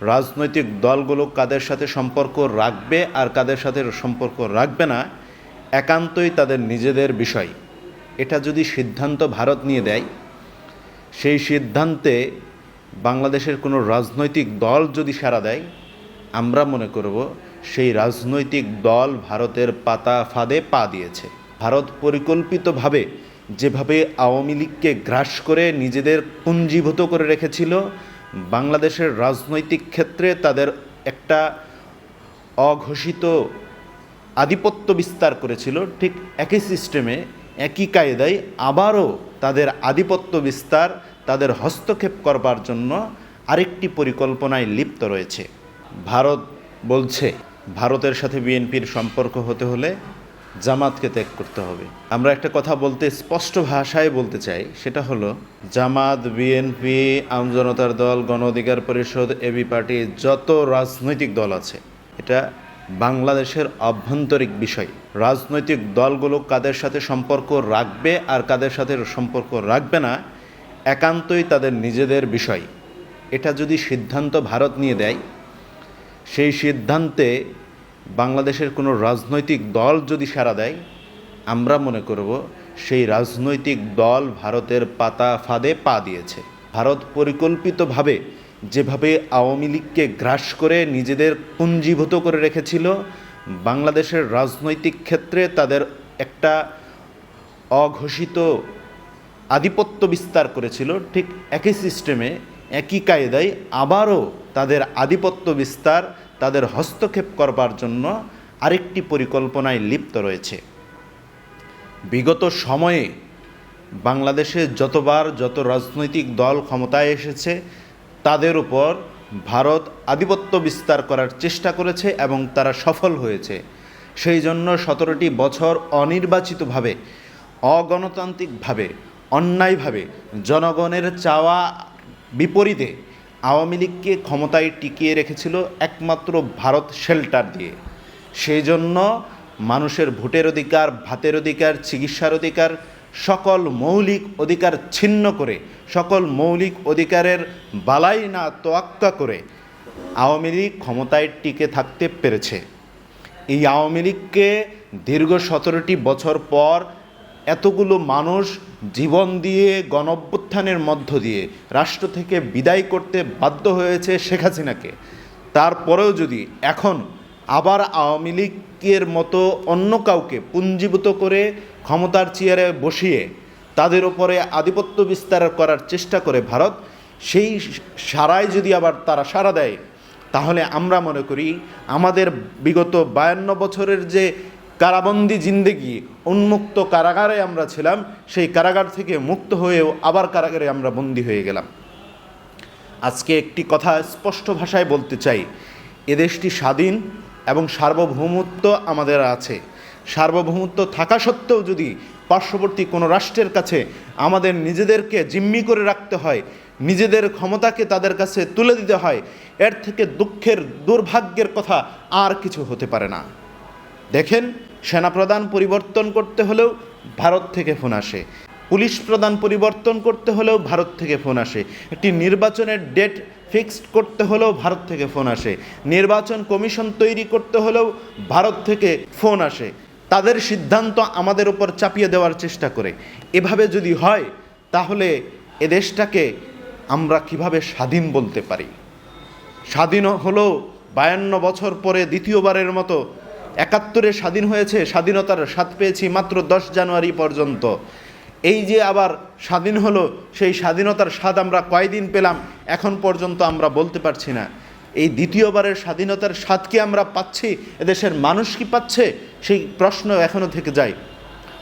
রাজনৈতিক দলগুলো কাদের সাথে সম্পর্ক রাখবে আর কাদের সাথে সম্পর্ক রাখবে না, একান্তই তাদের নিজেদের বিষয়। এটা যদি সিদ্ধান্ত ভারত নিয়ে দেয়, সেই সিদ্ধান্তে বাংলাদেশের কোনো রাজনৈতিক দল যদি সাড়া দেয়, আমরা মনে করব সেই রাজনৈতিক দল ভারতের পাতা ফাঁদে পা দিয়েছে। ভারত পরিকল্পিতভাবে যেভাবে আওয়ামী লীগকে গ্রাস করে নিজেদের পুঞ্জীভূত করে রেখেছিল বাংলাদেশের রাজনৈতিক ক্ষেত্রে তাদের একটা অঘোষিত আধিপত্য বিস্তার করেছিল। ঠিক একই সিস্টেমে, একই কায়দায় আবারও তাদের আধিপত্য বিস্তার, তাদের হস্তক্ষেপ করবার জন্য আরেকটি পরিকল্পনায় লিপ্ত রয়েছে। ভারত বলছে, ভারতের সাথে বিএনপির সম্পর্ক হতে হলে জামাতকে ত্যাগ করতে হবে। আমরা একটা কথা বলতে স্পষ্ট ভাষায় বলতে চাই, সেটা হলো জামাত, বিএনপি আমজনতার দল, গণ অধিকার পরিষদ, এবি পার্টি, যত রাজনৈতিক দল আছে, এটা বাংলাদেশের অভ্যন্তরিক বিষয়। রাজনৈতিক দলগুলো কাদের সাথে সম্পর্ক রাখবে আর কাদের সাথে সম্পর্ক রাখবে না, একান্তই তাদের নিজেদের বিষয়। এটা যদি সিদ্ধান্ত ভারত নিয়ে দেয়, সেই সিদ্ধান্তে বাংলাদেশের কোনো রাজনৈতিক দল যদি সাড়া দেয়, আমরা মনে করব সেই রাজনৈতিক দল ভারতের পাতা ফাঁদে পা দিয়েছে। ভারত পরিকল্পিতভাবে যেভাবে আওয়ামী লীগকে গ্রাস করে নিজেদের পুঞ্জীভূত করে রেখেছিল, বাংলাদেশের রাজনৈতিক ক্ষেত্রে তাদের একটা অঘোষিত আধিপত্য বিস্তার করেছিল। ঠিক একই সিস্টেমে একই কায়দায় আবারও তাদের আধিপত্য বিস্তার তাদের হস্তক্ষেপ করবার জন্য আরেকটি পরিকল্পনায় লিপ্ত রয়েছে। বিগত সময়ে বাংলাদেশে যতবার যত রাজনৈতিক দল ক্ষমতায় এসেছে, তাদের উপর ভারত আধিপত্য বিস্তার করার চেষ্টা করেছে এবং তারা সফল হয়েছে। সেই জন্য সতেরোটি বছর অনির্বাচিতভাবে, অগণতান্ত্রিকভাবে, অন্যায়ভাবে জনগণের চাওয়া বিপরীতে আওয়ামী লীগকে ক্ষমতায় টিকিয়ে রেখেছিল একমাত্র ভারত শেল্টার দিয়ে। সেই জন্য মানুষের ভোটের অধিকার, ভাতের অধিকার, চিকিৎসার অধিকার, সকল মৌলিক অধিকার ছিন্ন করে, সকল মৌলিক অধিকারের বালাই না তোয়াক্কা করে আওয়ামী লীগ ক্ষমতায় টিকে থাকতে পেরেছে। এই আওয়ামী লীগকে দীর্ঘ সতেরোটি বছর পর এতগুলো মানুষ জীবন দিয়ে গণঅভ্যুত্থানের মধ্য দিয়ে রাষ্ট্র থেকে বিদায় করতে বাধ্য হয়েছে শেখ হাসিনাকে। তারপরেও যদি এখন আবার আওয়ামী লীগের মতো অন্য কাউকে পুঞ্জীভূত করে ক্ষমতার চেয়ারে বসিয়ে তাদের উপরে আধিপত্য বিস্তার করার চেষ্টা করে ভারত, সেই সারায় যদি আবার তারা সাড়া দেয়, তাহলে আমরা মনে করি আমাদের বিগত বায়ান্ন বছরের যে কারাবন্দি জিন্দেগি, উন্মুক্ত কারাগারে আমরা ছিলাম, সেই কারাগার থেকে মুক্ত হয়েও আবার কারাগারে আমরা বন্দী হয়ে গেলাম। আজকে একটি কথা স্পষ্ট ভাষায় বলতে চাই। এদেশটি স্বাধীন এবং সার্বভৌমত্ব আমাদের আছে। সার্বভৌমত্ব থাকা সত্ত্বেও যদি পার্শ্ববর্তী কোনো রাষ্ট্রের কাছে আমাদের নিজেদেরকে জিম্মি করে রাখতে হয়, নিজেদের ক্ষমতাকে তাদের কাছে তুলে দিতে হয়, এর থেকে দুঃখের দুর্ভাগ্যের কথা আর কিছু হতে পারে না। দেখেন, সেনাপ্রধান পরিবর্তন করতে হলেও ভারত থেকে ফোন আসে। পুলিশ প্রধান পরিবর্তন করতে হলেও ভারত থেকে ফোন আসে। একটি নির্বাচনের ডেট ফিক্সড করতে হলেও ভারত থেকে ফোন আসে। নির্বাচন কমিশন তৈরি করতে হলেও ভারত থেকে ফোন আসে। তাদের সিদ্ধান্ত আমাদের উপর চাপিয়ে দেওয়ার চেষ্টা করে। এভাবে যদি হয়, তাহলে এ দেশটাকে আমরা কীভাবে স্বাধীন বলতে পারি? স্বাধীন হলো বায়ান্ন বছর পরে দ্বিতীয়বারের মতো একাত্তরে স্বাধীন হয়েছে, স্বাধীনতার স্বাদ পেয়েছি মাত্র দশ জানুয়ারি পর্যন্ত। এই যে আবার স্বাধীন হলো, সেই স্বাধীনতার স্বাদ আমরা কয়দিন পেলাম, এখন পর্যন্ত আমরা বলতে পারছি না। এই দ্বিতীয়বারের স্বাধীনতার স্বাদ কি আমরা পাচ্ছি? এদেশের মানুষ কি পাচ্ছে? সেই প্রশ্ন এখনও থেকে যায়।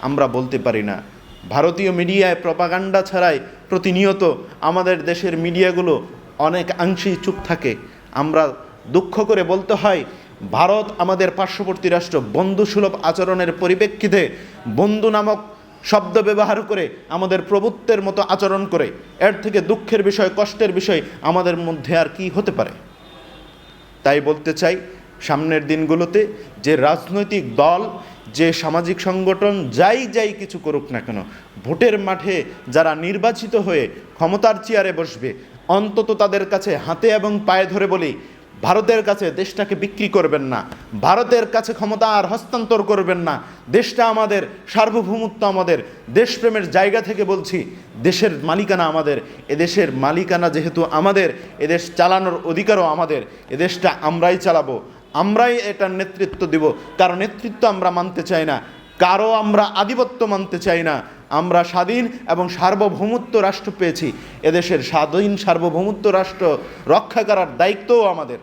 আমরা বলতে পারি না। ভারতীয় মিডিয়ায় প্রপাগান্ডা ছাড়াই প্রতিনিয়ত আমাদের দেশের মিডিয়াগুলো অনেক অংশেই চুপ থাকে। আমরা দুঃখ করে বলতে হয় ভারত আমাদের পার্শ্ববর্তী রাষ্ট্র, বন্ধুসুলভ আচরণের পরিপ্রেক্ষিতে বন্ধু নামক শব্দ ব্যবহার করে আমাদের প্রভুত্বের মতো আচরণ করে। এর থেকে দুঃখের বিষয়, কষ্টের বিষয় আমাদের মধ্যে আর কি হতে পারে? তাই বলতে চাই, সামনের দিনগুলোতে যে রাজনৈতিক দল, যে সামাজিক সংগঠন যাই যাই কিছু করুক না কেন, ভোটের মাঠে যারা নির্বাচিত হয়ে ক্ষমতার চেয়ারে বসবে, অন্তত তাদের কাছে হাতে এবং পায়ে ধরে বলি ভারতের কাছে দেশটাকে বিক্রি করবেন না, ভারতের কাছে ক্ষমতা আর হস্তান্তর করবেন না। দেশটা আমাদের সার্বভৌমত্ব আমাদের, দেশপ্রেমের জায়গা থেকে বলছি, দেশের মালিকানা আমাদের। এদেশের মালিকানা যেহেতু আমাদের এদেশ চালানোর অধিকারও আমাদের। এদেশটা আমরাই চালাবো, আমরাই এটার নেতৃত্ব দিব। কারও নেতৃত্ব আমরা মানতে চাই না, কারও আমরা আধিপত্য মানতে চাই না। আমরা স্বাধীন এবং সার্বভৌমত্ব রাষ্ট্র পেয়েছি। এদেশের স্বাধীন সার্বভৌমত্ব রাষ্ট্র রক্ষা করার দায়িত্বও আমাদের।